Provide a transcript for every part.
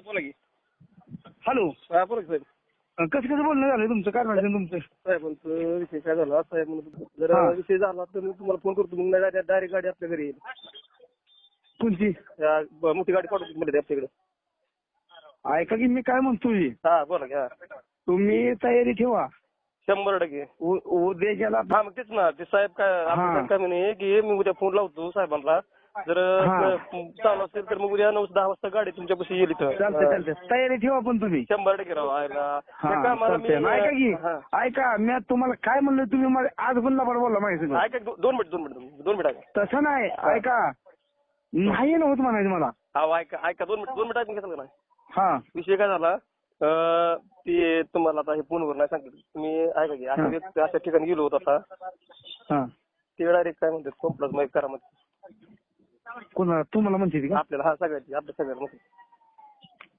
साहेब बोला की. हॅलो. हा बोला की साहेब. कसं कसं बोलणं झालं तुमचं? काय म्हणायचं तुमचं? साहेबांचं विषय काय झाला? साहेब म्हणत जर हा. विषय झाला तर मी तुम्हाला फोन करतो. मग नाही डायरेक्ट गाडी आपल्या घरी येईल. त्या ब- मोठी गाडी पाठवतो मध्ये आपल्याकडे. ऐका की मी काय म्हणतोय? हा बोला की हा. तुम्ही तयारी ठेवा. शंभर टक्के. उ- उद्याच्याला हा मग तेच ना ते साहेब काय हा. साहेब काय म्हणे की मी उद्या फोन लावतो साहेबांना. जर चालू असेल तर मग उद्या नऊ दहा वाजता गाडी तुमच्यापाशी येईल इथं चालतंय हा. चालतंय. तयारी ठेवा पण तुम्ही. शंभर टक्के राव आहे ना. हा त्या कामाला मी चालतंय ऐका की हा. ऐका मी तुम्हाला काय म्हणलं तुम्ही मला आज पण लबाड बोलला माहिती का? ऐका दो- दोन मिनिट दोन मिनिट दोन मिनिट ऐका. तसं नाही ऐका. नाही ना होत म्हणायचं मला. हा ऐका ऐका दोन मिनिट दोन मिनिट ऐकून घेताल का नाही? हा. विषय काय झाला अं, ते तुम्हाला आता हे फोनवर नाही सांगितलं. तुम्ही ऐका की अशा हा. व्यक्ती- अशा ठिकाणी गेलो होतो आता. हा. ते डायरेक्ट काय म्हणतात कॉम्प्लेक्समध्ये करामध्ये कोणाला तुम्हाला म्हणते का? आपल्याला हा सगळ्याची आपल्या सगळ्याला.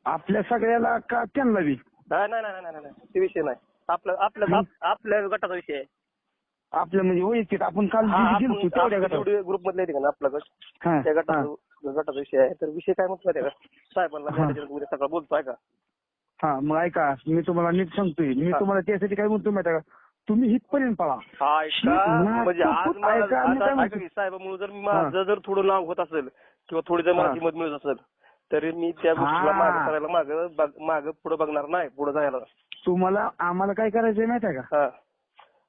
आपल्या सगळ्याला का त्यांना बी? नाही नाही नाही नाही नाही ते विषय नाही. आपल्या आपल्या आप- आपल्या गटाचा विषय आहे. आपल्या म्हणजे वैयक्तिक आपण काल हा, आपण- गेलतो तेवढ्या आपण गटात जेवढे ग्रुप मधले आहेत का ना आपला गट हा त्या हा. गटाचा गटाचा विषय आहे तर विषय काय म्हणतो माहिती आहे का? साहेबांना हा. त्याच्यात उद्या सकाळ बोलतो आहे का हा मग ऐका मी तुम्हाला नीट सांगतोय. मी हा. तुम्हाला त्यासाठी काय म्हणतो माहिती का? तुम्ही हितपर्यंत पळा. हा म्हणजे तो आज खूप मला ऐका, मी आता काय म्हणतो- जर माझं जर थोडं नाव होत असेल किंवा थोडी जर मला हा. किंमत मिळत असेल तरी मी त्या गोष्टीला हा. मागे करायला माग माग पुढे बघणार नाही पुढे जायला. तुम्हाला आम्हाला काय करायचंय माहिती आहे का? हा.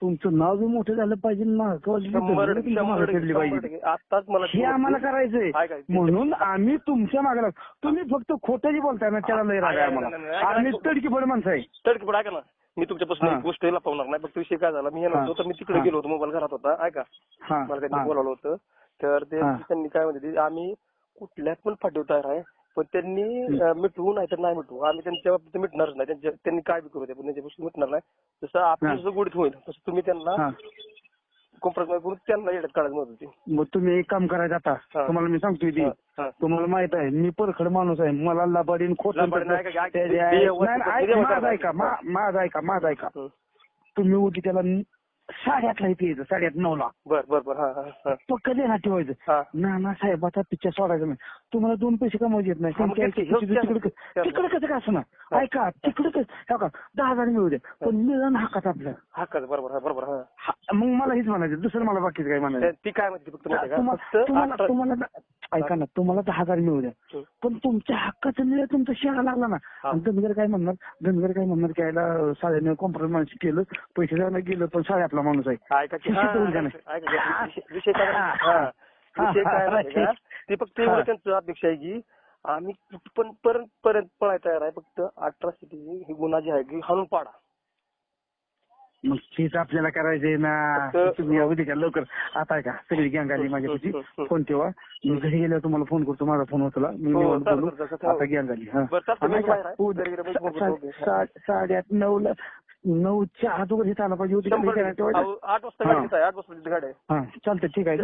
तुमचं नाव बी मोठं झालं पाहिजे शंभर शंभर मागं फिरली पाहिजे. टक्के. आत्ताच मला हे आम्हाला करायचंय. ते- म्हणून आम्ही तुमच्या मागे लागतो तुम्ही फक्त खोटं जे बोलताय ना त्याला लय राग आहे आम्हाला. आम्ही ऐका. तडकी पड माणसं आहे. तडकी ऐका ना. मी तुमच्यापासून. एक गोष्ट लपवणार नाही फक्त विषय काय झाला मी येणार. होतो तर मी तिकडे. गेलो होतो मोबाईल घरात होता ऐका मला. त्यांनी बोलावलं होतं तर ते. त्यांनी काय म्हणते आम्ही कुठल्याच पण फाटीव तयार आहे पण त्यांनी मिटवू नाही तर नाही मिटवू आम्ही त्यांच्या बाबतीत मिटणारच नाही त्यांनी काय बी करू दे पण त्यांच्यापासून मिटणार नाही जसं आपलं हा. जसं गुढीत होईल तसं तुम्ही त्यांना कॉम्प्रोमाइज करून त्यांना येण्यात काढायची मदत होती मग तुम्ही एक काम करायचं आता हा. तुम्हाला मी सांगतोय ती हा, हा. तुम्हाला माहीत आहे मी परखड माणूस आहे मला लबाडीन खोटं लबाडीन ऐका की, ऐका, त्याच्या- ते- ते- नाही, ते- ते- माझं ऐका मा- माझं ऐका माझं ऐका हं. तुम्ही उद्या त्याला न- साडेआठला इथे यायचं साडेआठ नऊला. बर बर बर हा हा हा. देणार ठेवायचं. ना ना साहेब आता पिक्चर सोडायचं नाही. तुम्हाला दोन पैसे कमवायचे येत नाही हा, मग त्यांच्या तेच की, तिकडे कसं काय असं ना ऐका तिकडे कसं हो का दहा हजार मिळू दे पण मिळणं हाकात आपलं. हा का बरोबर हा बरोबर हा. हा, मग मला हेच म्हणायचं दुसरं मला बाकीचं काय म्हणायचं? ती काय म्हणते फक्त माहिती आहे का? तुम्हाला फक्त तुम्हाला अठरा- तुम्हाला ऐका ना तुम्हाला दहा हजार मिळू द्या. पण तुमच्या हक्काचं मिळेल तुमचा शेळा लागला ना. आणि धनगर काय म्हणणार? धनगर काय म्हणणार की यायला साड्याने कॉम्प्रोमाइज केलं पैसे द्यायला गेलं पण साडे आपला माणूस आहे. विषय- काय? ते फक्त. त्यांचं अपेक्षा आहे की आम्ही पण परत परत पळायला तयार आहे. फक्त अठराशे ही गुन्हा जी आहे की हाणून पाडा. मग तेच आपल्याला करायचंय ना फक्त- तुम्ही उद्या का लवकर आता आहे का सगळी गँग आली माझ्यापाशी हं, हं, हं. फोन ठेवा मी घरी गेल्यावर तुम्हाला फोन करतो माझा फोन होता मी हो, निवांत चालेल, बोलू. चालेल, चालेल. आता गँग आली हा. बरं, चालतंय, आणि मी ऐका, बाहेर आहे. उद्या घरी गेल्यावर फोन सा- करतो. सा- सा- साडेआठ नऊला नऊच्या अगोदर हे आला पाहिजे होती शंभर का? टक्के. तेव्हा- अहो, आठ वाजता हा. गाडी येत आहे, आठ वाजता गाडी आहे हा चालतंय ठीक आहे